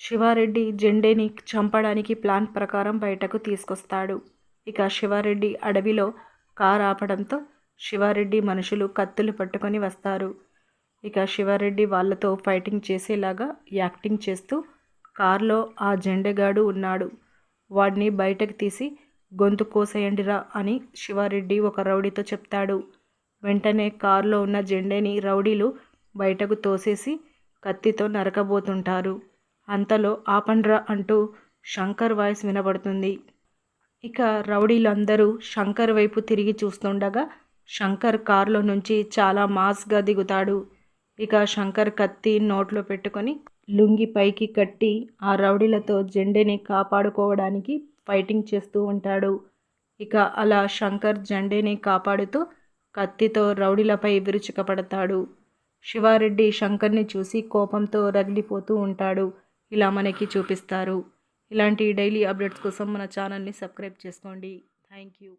శివారెడ్డి జెండేని చంపడానికి ప్లాన్ ప్రకారం బయటకు తీసుకొస్తాడు. ఇక శివారెడ్డి అడవిలో కారు ఆపడంతో శివారెడ్డి మనుషులు కత్తులు పట్టుకొని వస్తారు. ఇక శివారెడ్డి వాళ్ళతో ఫైటింగ్ చేసేలాగా యాక్టింగ్ చేస్తూ కారులో ఆ జెండెగాడు ఉన్నాడు. వాడిని బయటకు తీసి గొంతు కోసేయండిరా అని శివారెడ్డి ఒక రౌడీతో చెప్తాడు. వెంటనే కారులో ఉన్న జెండేని రౌడీలు బయటకు తోసేసి కత్తితో నరకబోతుంటారు. అంతలో ఆపండ్రా అంటూ శంకర్ వాయిస్ వినబడుతుంది. ఇక రౌడీలందరూ శంకర్ వైపు తిరిగి చూస్తుండగా శంకర్ కారులో నుంచి చాలా మాస్గా దిగుతాడు. ఇక శంకర్ కత్తి నోట్లో పెట్టుకొని లుంగి పైకి కట్టి ఆ రౌడీలతో జెండేని కాపాడుకోవడానికి ఫైటింగ్ చేస్తూ ఉంటాడు. ఇక అలా శంకర్ జెండేని కాపాడుతూ కత్తితో రౌడీలపై విరుచుకపడతాడు. శివారెడ్డి శంకర్ని చూసి కోపంతో రగిలిపోతూ ఉంటాడు. ఇలా మనకి చూపిస్తారు. ఇలాంటి డైలీ అప్డేట్స్ కోసం మన ఛానల్ని సబ్స్క్రైబ్ చేసుకోండి. Thank you